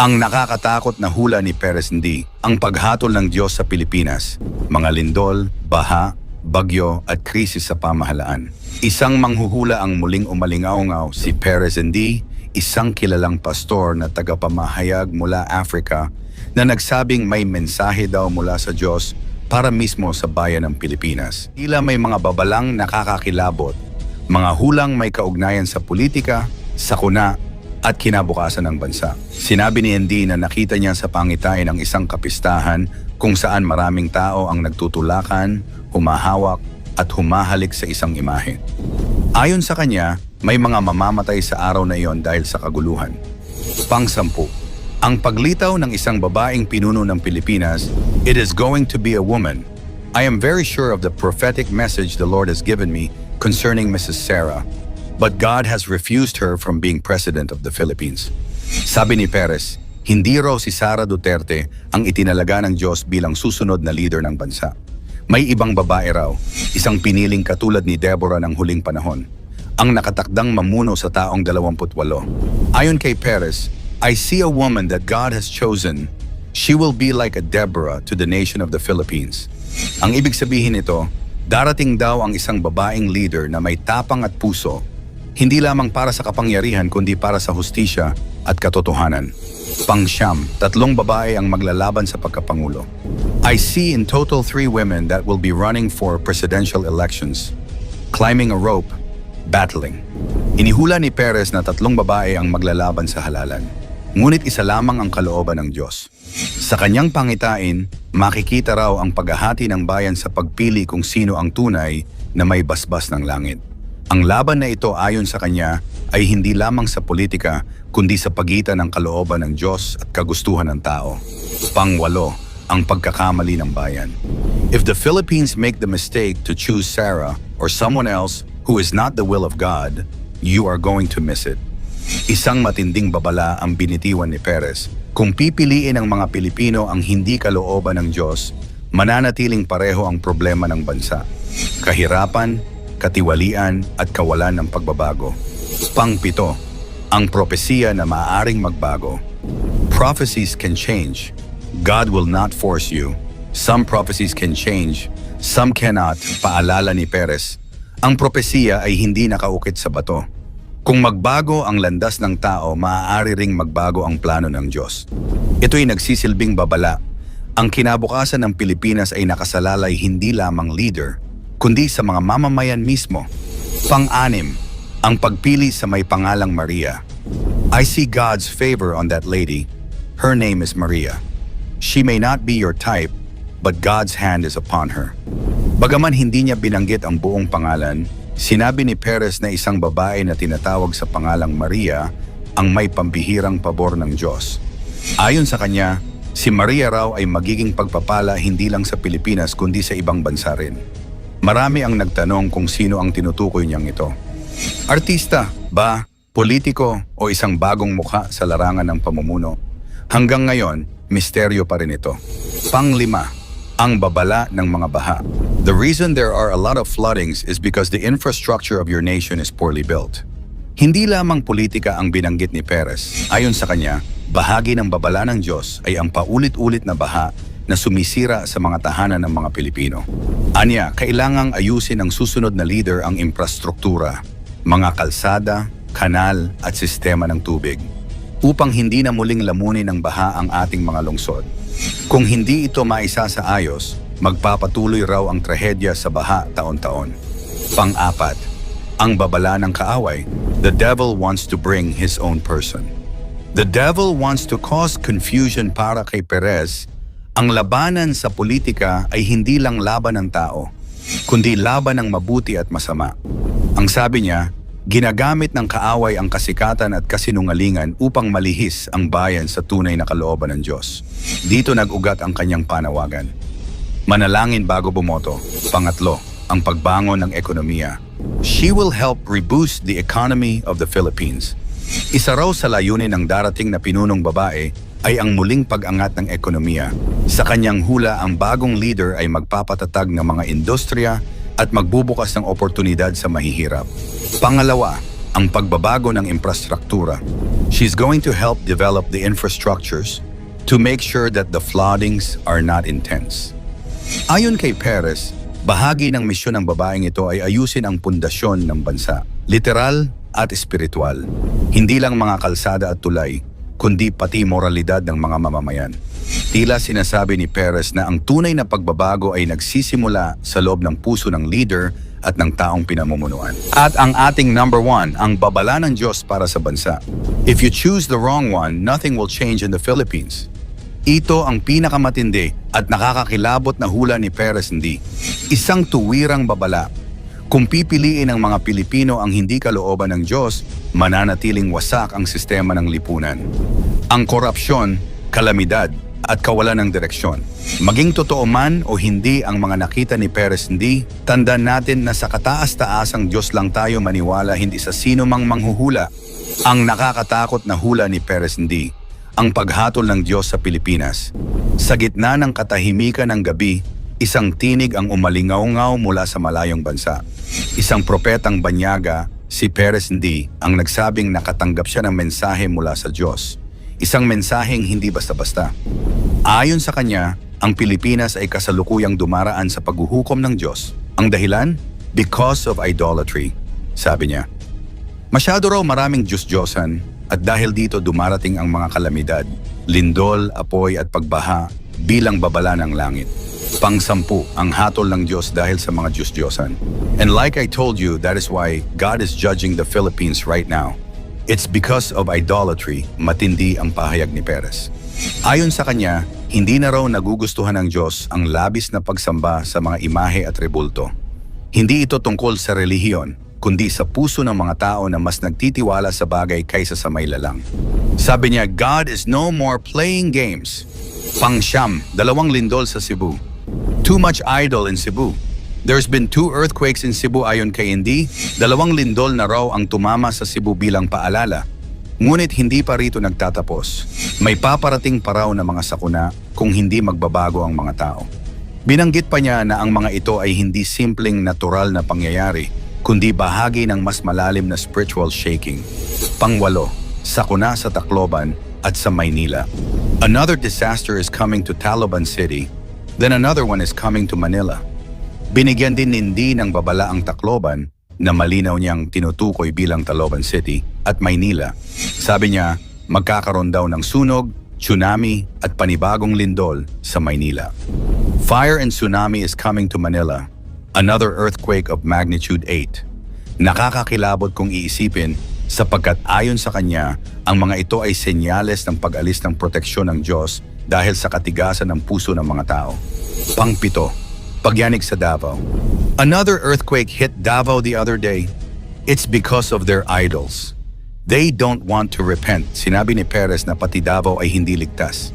Ang nakakatakot na hula ni Perez hindi ang paghatol ng Diyos sa Pilipinas, mga lindol, baha, bagyo at krisis sa pamahalaan. Isang manghuhula ang muling umalingaw si Perez hindi, isang kilalang pastor na tagapamahayag mula Africa na nagsabing may mensahe daw mula sa Diyos para mismo sa bayan ng Pilipinas. Tila may mga babalang nakakakilabot, mga hulang may kaugnayan sa politika, sakuna at kinabukasan ng bansa. Sinabi ni Andy na nakita niya sa pangitain ng isang kapistahan kung saan maraming tao ang nagtutulakan, humahawak at humahalik sa isang imahe. Ayon sa kanya, may mga mamamatay sa araw na iyon dahil sa kaguluhan. Pangsampu, ang paglitaw ng isang babaeng pinuno ng Pilipinas, it is going to be a woman. I am very sure of the prophetic message the Lord has given me concerning Mrs. Sarah, but God has refused her from being president of the Philippines. Sabi ni Perez, hindi raw si Sara Duterte ang itinalaga ng Diyos bilang susunod na leader ng bansa. May ibang babae raw, isang piniling katulad ni Deborah ng huling panahon, ang nakatakdang mamuno sa taong 28. Ayon kay Perez, I see a woman that God has chosen. She will be like a Deborah to the nation of the Philippines. Ang ibig sabihin nito, darating daw ang isang babaeng leader na may tapang at puso, hindi lamang para sa kapangyarihan kundi para sa hustisya at katotohanan. Pangsyam, tatlong babae ang maglalaban sa pagkapangulo. I see in total three women that will be running for presidential elections, climbing a rope, battling. Inihula ni Perez na tatlong babae ang maglalaban sa halalan. Ngunit isa lamang ang kalooban ng Diyos. Sa kanyang pangitain, makikita raw ang paghahati ng bayan sa pagpili kung sino ang tunay na may basbas ng langit. Ang laban na ito ayon sa kanya ay hindi lamang sa politika kundi sa pagitan ng kalooban ng Diyos at kagustuhan ng tao. Pangwalo, ang pagkakamali ng bayan. If the Philippines make the mistake to choose Sarah or someone else who is not the will of God, you are going to miss it. Isang matinding babala ang binitiwan ni Perez. Kung pipiliin ng mga Pilipino ang hindi kalooban ng Diyos, mananatiling pareho ang problema ng bansa. Kahirapan, katiwalian at kawalan ng pagbabago. Pangpito, ang propesiya na maaaring magbago. Prophecies can change. God will not force you. Some prophecies can change, some cannot, paalala ni Perez. Ang propesiya ay hindi nakaukit sa bato. Kung magbago ang landas ng tao, maaari ring magbago ang plano ng Diyos. Ito'y nagsisilbing babala. Ang kinabukasan ng Pilipinas ay nakasalalay hindi lamang leader, kundi sa mga mamamayan mismo. Pang-anim, ang pagpili sa may pangalang Maria. I see God's favor on that lady. Her name is Maria. She may not be your type, but God's hand is upon her. Bagaman hindi niya binanggit ang buong pangalan, sinabi ni Perez na isang babae na tinatawag sa pangalang Maria ang may pambihirang pabor ng Diyos. Ayon sa kanya, si Maria raw ay magiging pagpapala hindi lang sa Pilipinas kundi sa ibang bansa rin. Marami ang nagtanong kung sino ang tinutukoy niyang ito. Artista ba, politiko o isang bagong mukha sa larangan ng pamumuno? Hanggang ngayon, misteryo pa rin ito. Panglima, ang babala ng mga baha. The reason there are a lot of floodings is because the infrastructure of your nation is poorly built. Hindi lamang politika ang binanggit ni Perez. Ayon sa kanya, bahagi ng babala ng Diyos ay ang paulit-ulit na baha na sumisira sa mga tahanan ng mga Pilipino. Anya, kailangang ayusin ng susunod na leader ang infrastruktura, mga kalsada, kanal at sistema ng tubig upang hindi na muling lamunin ng baha ang ating mga lungsod. Kung hindi ito maisa sa ayos, magpapatuloy raw ang trahedya sa baha taon-taon. Pang-apat, ang babala ng kaaway. The devil wants to bring his own person. The devil wants to cause confusion para kay Perez. Ang labanan sa politika ay hindi lang laban ng tao, kundi laban ng mabuti at masama. Ang sabi niya, ginagamit ng kaaway ang kasikatan at kasinungalingan upang malihis ang bayan sa tunay na kalooban ng Diyos. Dito nag-ugat ang kanyang panawagan. Manalangin bago bumoto. Pangatlo, ang pagbangon ng ekonomiya. She will help reboost the economy of the Philippines. Isa raw sa layunin ng darating na pinunong babae ay ang muling pag-angat ng ekonomiya. Sa kanyang hula, ang bagong leader ay magpapatatag ng mga industriya at magbubukas ng oportunidad sa mahihirap. Pangalawa, ang pagbabago ng infrastruktura. She's going to help develop the infrastructures to make sure that the floodings are not intense. Ayon kay Perez, bahagi ng misyon ng babaeng ito ay ayusin ang pundasyon ng bansa, literal at espiritual. Hindi lang mga kalsada at tulay, kundi pati moralidad ng mga mamamayan. Tila sinasabi ni Perez na ang tunay na pagbabago ay nagsisimula sa loob ng puso ng leader at ng taong pinamumunuan. At ang ating number one, ang babala ng Diyos para sa bansa. If you choose the wrong one, nothing will change in the Philippines. Ito ang pinakamatindi at nakakakilabot na hula ni Perez hindi. Isang tuwirang babala. Kung pipiliin ng mga Pilipino ang hindi kalooban ng Diyos, mananatiling wasak ang sistema ng lipunan. Ang korupsyon, kalamidad, at kawalan ng direksyon. Maging totoo man o hindi ang mga nakita ni Perez hindi, tandaan natin na sa kataas-taasang Diyos lang tayo maniwala hindi sa sino mang manghuhula. Ang nakakatakot na hula ni Perez hindi, ang paghatol ng Diyos sa Pilipinas. Sa gitna ng katahimikan ng gabi, isang tinig ang umalingaw-ngaw mula sa malayong bansa. Isang propetang banyaga, si Perez hindi, ang nagsabing nakatanggap siya ng mensahe mula sa Diyos. Isang mensaheng hindi basta-basta. Ayon sa kanya, ang Pilipinas ay kasalukuyang dumaraan sa paghuhukom ng Diyos. Ang dahilan? Because of idolatry, sabi niya. Masyado raw maraming Diyos-Diyosan at dahil dito dumarating ang mga kalamidad, lindol, apoy at pagbaha bilang babala ng langit. Pangsampu ang hatol ng Diyos dahil sa mga Diyos-Diyosan. And like I told you, that is why God is judging the Philippines right now. It's because of idolatry, matindi ang pahayag ni Perez. Ayon sa kanya, hindi na raw nagugustuhan ng Diyos ang labis na pagsamba sa mga imahe at rebulto. Hindi ito tungkol sa relihiyon, kundi sa puso ng mga tao na mas nagtitiwala sa bagay kaysa sa may lalang. Sabi niya, God is no more playing games. Pangsyam, dalawang lindol sa Cebu. Too much idol in Cebu. There's been two earthquakes in Cebu ayon kay Indy, dalawang lindol na raw ang tumama sa Cebu bilang paalala. Ngunit hindi pa rito nagtatapos. May paparating pa raw na mga sakuna kung hindi magbabago ang mga tao. Binanggit pa niya na ang mga ito ay hindi simpleng natural na pangyayari, kundi bahagi ng mas malalim na spiritual shaking. Pangwalo, sakuna sa Tacloban at sa Maynila. Another disaster is coming to Taloban City, then another one is coming to Manila. Binigyan din hindi ng babala ang Tacloban na malinaw niyang tinutukoy bilang Taloban City at Maynila. Sabi niya, magkakaroon daw ng sunog, tsunami at panibagong lindol sa Maynila. Fire and tsunami is coming to Manila. Another earthquake of magnitude 8. Nakakakilabot kung iisipin sapagkat ayon sa kanya, ang mga ito ay senyales ng pag-alis ng proteksyon ng Diyos dahil sa katigasan ng puso ng mga tao. Pangpito, pagyanig sa Davao. Another earthquake hit Davao the other day. It's because of their idols. They don't want to repent. Sinabi ni Perez na pati Davao ay hindi ligtas.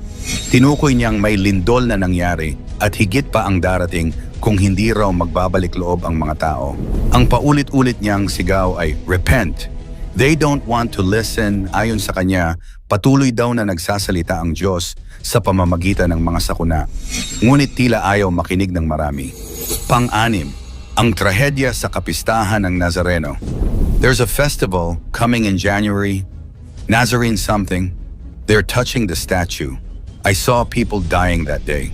Tinukoy niyang may lindol na nangyari at higit pa ang darating kung hindi raw magbabalik loob ang mga tao. Ang paulit-ulit niyang sigaw ay, Repent! They don't want to listen. Ayon sa kanya, patuloy daw na nagsasalita ang Diyos sa pamamagitan ng mga sakuna. Ngunit tila ayaw makinig ng marami. Pang-anim, ang trahedya sa kapistahan ng Nazareno. There's a festival coming in January, Nazarene something. They're touching the statue. I saw people dying that day.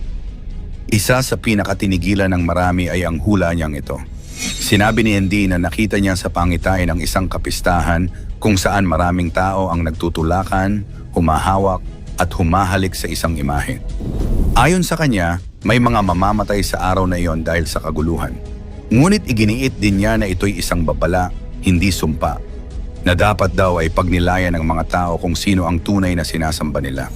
Isa sa pinakatinigilan ng marami ay ang hula niyang ito. Sinabi ni Andy na nakita niya sa pangitain ng isang kapistahan kung saan maraming tao ang nagtutulakan, humahawak at humahalik sa isang imahe. Ayon sa kanya, may mga mamamatay sa araw na iyon dahil sa kaguluhan. Ngunit iginiit din niya na ito'y isang babala, hindi sumpa, na dapat daw ay pagnilayan ng mga tao kung sino ang tunay na sinasamba nila.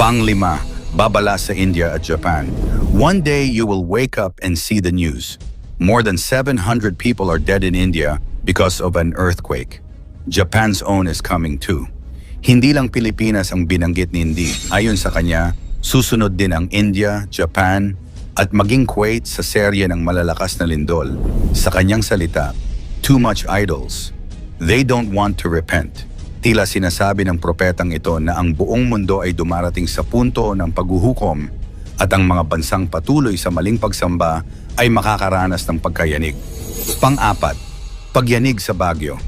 Panglima, babala sa India at Japan. One day you will wake up and see the news. More than 700 people are dead in India because of an earthquake. Japan's own is coming too. Hindi lang Pilipinas ang binanggit ni Indy. Ayon sa kanya, susunod din ang India, Japan, at maging Kuwait sa serye ng malalakas na lindol. Sa kanyang salita, too much idols. They don't want to repent. Tila sinasabi ng propetang ito na ang buong mundo ay dumarating sa punto ng paghuhukom at ang mga bansang patuloy sa maling pagsamba ay makakaranas ng pagkayanig. Pang-apat, pagyanig sa Bagyo.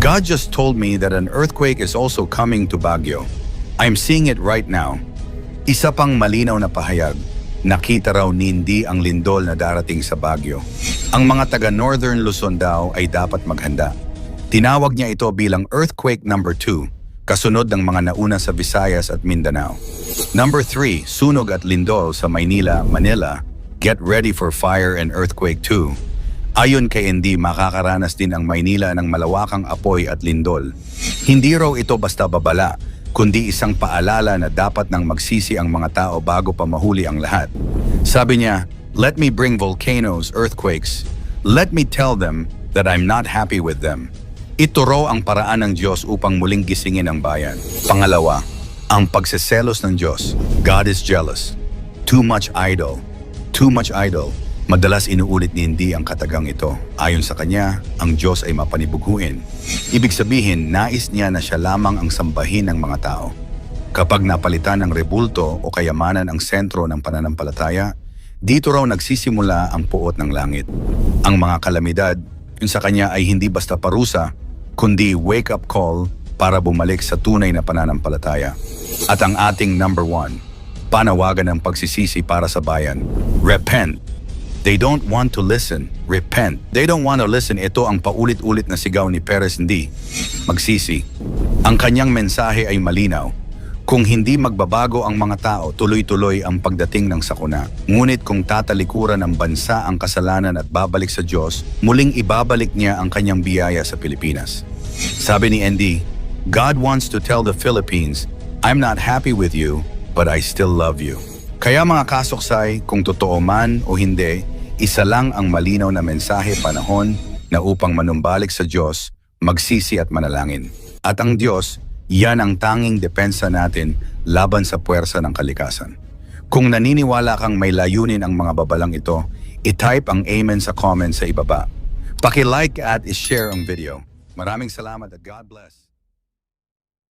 God just told me that an earthquake is also coming to Baguio. I'm seeing it right now. Isa pang malinaw na pahayag, nakita raw ni Indy ang lindol na darating sa Baguio. Ang mga taga Northern Luzon daw ay dapat maghanda. Tinawag niya ito bilang Earthquake Number 2, kasunod ng mga nauna sa Visayas at Mindanao. Number 3, sunog at lindol sa Maynila, Manila. Get ready for fire and earthquake 2. Ayon kay Indy, makakaranas din ang Maynila ng malawakang apoy at lindol. Hindi raw ito basta babala, kundi isang paalala na dapat nang magsisi ang mga tao bago pa mahuli ang lahat. Sabi niya, Let me bring volcanoes, earthquakes. Let me tell them that I'm not happy with them. Ito raw ang paraan ng Diyos upang muling gisingin ang bayan. Pangalawa, ang pagseselos ng Diyos. God is jealous. Too much idol. Too much idol. Madalas inuulit ni Hindi ang katagang ito. Ayon sa kanya, ang Diyos ay mapanibughuin. Ibig sabihin, nais niya na siya lamang ang sambahin ng mga tao. Kapag napalitan ng rebulto o kayamanan ang sentro ng pananampalataya, dito raw nagsisimula ang puot ng langit. Ang mga kalamidad, yun sa kanya ay hindi basta parusa, kundi wake-up call para bumalik sa tunay na pananampalataya. At ang ating number one, panawagan ng pagsisisi para sa bayan. Repent. They don't want to listen. Repent. They don't want to listen. Ito ang paulit-ulit na sigaw ni Perez hindi. Magsisi. Ang kanyang mensahe ay malinaw. Kung hindi magbabago ang mga tao, tuloy-tuloy ang pagdating ng sakuna. Ngunit kung tatalikuran ng bansa ang kasalanan at babalik sa Diyos, muling ibabalik niya ang kanyang biyaya sa Pilipinas. Sabi ni Andy, God wants to tell the Philippines, I'm not happy with you, but I still love you. Kaya mga kasoksay, kung totoo man o hindi, isa lang ang malinaw na mensahe panahon na upang manumbalik sa Diyos, magsisi at manalangin. At ang Diyos, yan ang tanging depensa natin laban sa puwersa ng kalikasan. Kung naniniwala kang may layunin ang mga babalang ito, i-type ang amen sa comment sa ibaba. Paki-like at i-share ang video. Maraming salamat at God bless.